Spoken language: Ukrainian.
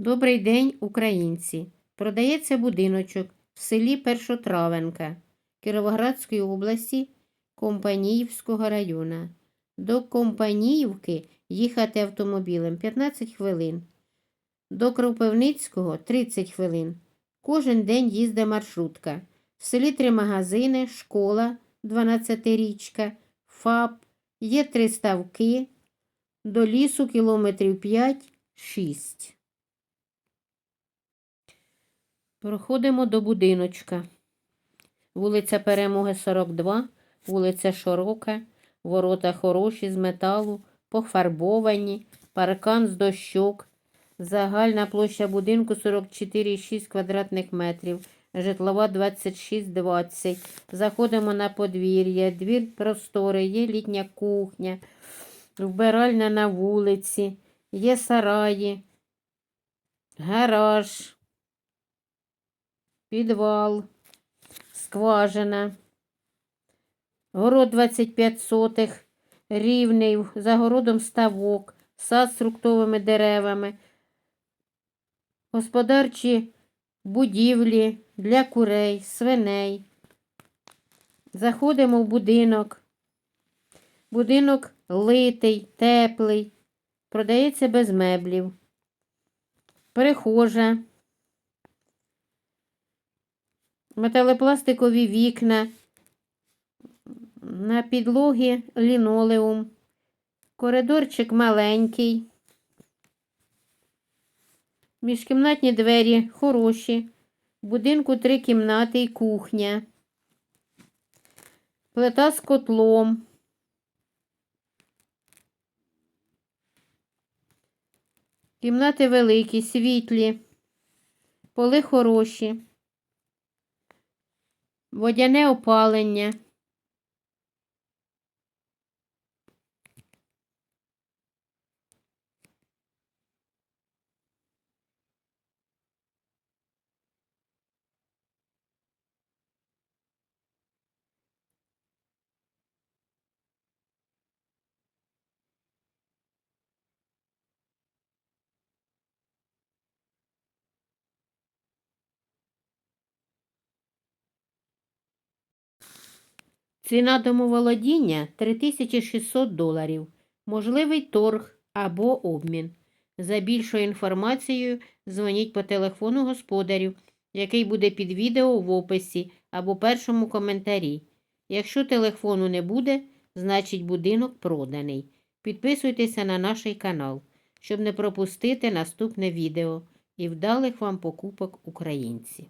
Добрий день, українці! Продається будиночок в селі Першотравенка Кіровоградської області Компаніївського району. До Компаніївки їхати автомобілем 15 хвилин. До Кропивницького 30 хвилин. Кожен день їздить маршрутка. В селі три магазини, школа 12-річка, ФАП, є три ставки, до лісу кілометрів 5-6. Проходимо до будиночка. Вулиця Перемоги 42, вулиця широка, ворота хороші з металу, пофарбовані, паркан з дощок. Загальна площа будинку 44,6 квадратних метрів, житлова 26,20. Заходимо на подвір'я, двір просторий, є літня кухня, вбиральня на вулиці, є сараї, гараж підвал, скважина, город 25 сотих, рівний, за городом ставок, сад з фруктовими деревами, господарчі будівлі для курей, свиней. Заходимо в будинок. Будинок литий, теплий, продається без меблів. Перехожа металопластикові вікна, на підлогі лінолеум, коридорчик маленький, міжкімнатні двері хороші, в будинку три кімнати і кухня, плита з котлом. Кімнати великі, світлі, поли хороші водяне опалення. Ціна домоволодіння 3600 доларів. Можливий торг або обмін. За більшою інформацією дзвоніть по телефону господарю, який буде під відео в описі або першому коментарі. Якщо телефону не буде, значить будинок проданий. Підписуйтеся на наш канал, щоб не пропустити наступне відео і вдалих вам покупок українці.